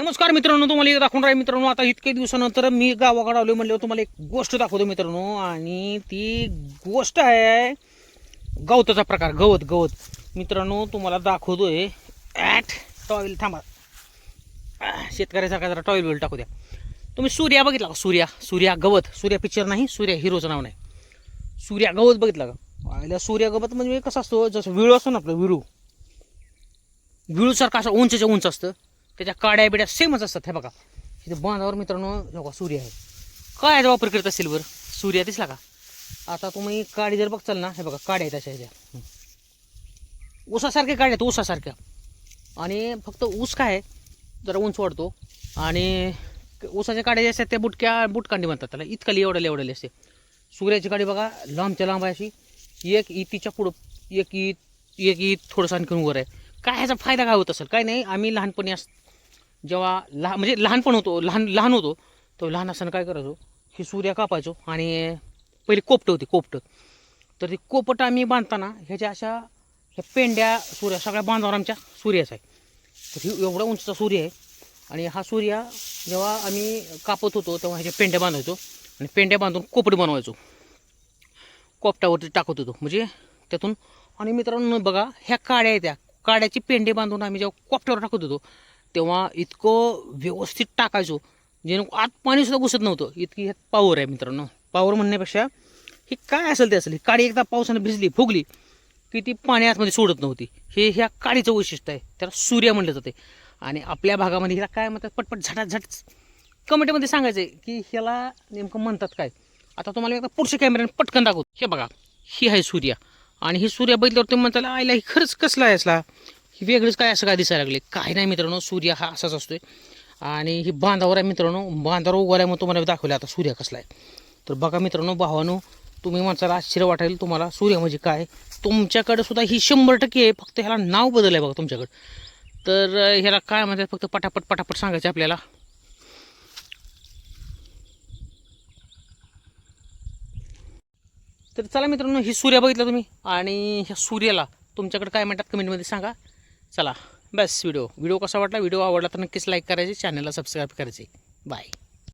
नमस्कार मित्रांनो तुम्हाला एक दाखवून राहील मित्रांनो आता इतके दिवसानंतर मी गावाकडे आलो म्हणलं तुम्हाला एक गोष्ट दाखवतो मित्रांनो आणि ती गोष्ट आहे गवताचा प्रकार गवत गवत. मित्रांनो तुम्हाला दाखवतोय ॲट टॉवेल थांबा. शेतकऱ्याचा शेतकऱ्यासारखा जरा टॉवेल बिल टाकू द्या. तुम्ही सूर्या बघितला का? सूर्या सूर्या गवत. सूर्या पिक्चर नाही सूर्या हिरोचं नाव नाही. सूर्या गवत बघितला का? आईला सूर्या गवत म्हणजे कसं असतो जसं विळू असतो ना आपलं विळू. विळूसारखं असं उंचच्या उंच असतं. त्याच्या काड्या बिड्या सेमच असतात. हे बघा. इथे बांधावर मित्रांनो बघा सूर्य आहे. काय याचा वापर करत असेल बरं? सूर्य दिसला का? आता तुम्ही काडी जर बघचाल ना हे बघा काड्या आहेत अशा ह्याच्या. ऊसासारख्या काड्या आहेत ऊसासारख्या. आणि फक्त ऊस काय आहे? जरा उंच वाढतो आणि ऊसाच्या काड्या ज्या असतात त्या बुटक्या बुटकांडी म्हणतात त्याला. इतकाली एवढ्याला एवढ्याली असते सूर्याची काडी बघा लांबच्या लांब आहे अशी. एक इतीच्या पुढं एक ईत एक ईत थोडंसं आणखीन वर आहे. काय ह्याचा फायदा काय होत असेल? काय नाही आम्ही लहानपणी अस जेव्हा म्हणजे लहान म्हणजे लहानपण होतो लहान लहान होतो तेव्हा लहान असताना काय करायचो? ही सूर्या कापायचो आणि पहिले कोपटं होती कोपटं. तर ती कोपट आम्ही बांधताना ह्याच्या अशा ह्या पेंड्या सूर्या सगळ्या बांधावर आमच्या सूर्याचा आहे. तर ही एवढा उंचचा सूर्य आहे आणि हा सूर्य जेव्हा आम्ही कापत होतो तेव्हा ह्याच्या पेंड्या बांधायचो आणि पेंड्या बांधून कोपट बनवायचो. कोपटावरती टाकत होतो. म्हणजे त्यातून आणि मित्रांनो बघा ह्या काड्या आहेत त्या. काड्याची पेंडे बांधून आम्ही जेव्हा कोपट्यावर टाकत होतो तेव्हा इतकं व्यवस्थित टाकायचो जेणे आत पाणीसुद्धा घुसत नव्हतं. इतकी ह्यात पावर आहे मित्रांनो. पावर म्हणण्यापेक्षा ही काय असेल ते असेल. ही काडी एकदा पावसानं भिजली फुगली की ती पाणी आतमध्ये सोडत नव्हती. हे ह्या काडीचं वैशिष्ट्य आहे. त्याला सूर्य म्हणलं जाते. आणि आपल्या भागामध्ये हिला काय म्हणतात? पटपट झटात झट कमेंटमध्ये सांगायचं आहे की ह्याला नेमकं म्हणतात काय? आता तुम्हाला एकदा पुढच्या कॅमेऱ्याने पटकन दाखवतो. हे बघा ही आहे सूर्य. आणि ही सूर्य बघितल्यावर तुम्ही म्हणताल आईला ही खरंच कसला आहे असला? ही वेगळंच काय असं काय दिसायला लागले काही नाही मित्रांनो सूर्य हा असाच असतोय. आणि ही बांधावर आहे मित्रांनो बांधावर उगवल्यामुळे तुम्हाला दाखवलं आता सूर्य कसला आहे. तर बघा मित्रांनो भावानो तुम्ही माणसाला आश्चर्य वाटेल तुम्हाला सूर्य म्हणजे काय? तुमच्याकडे सुद्धा ही शंभर टक्के आहे फक्त ह्याला नाव बदल आहे बघा तुमच्याकडे. तर ह्याला काय म्हणतात? फक्त पटापट पटापट सांगायचं आपल्याला. तर चला मित्रांनो ही सूर्य बघितला तुम्ही? आणि ह्या सूर्याला तुमच्याकडे काय म्हणतात? कमेंटमध्ये सांगा. चला बस व्हिडिओ व्हिडिओ कसा वाटला? व्हिडिओ आवडला तर नक्कीच लाईक करायचे चॅनलला सबस्क्राईब करायचे. बाय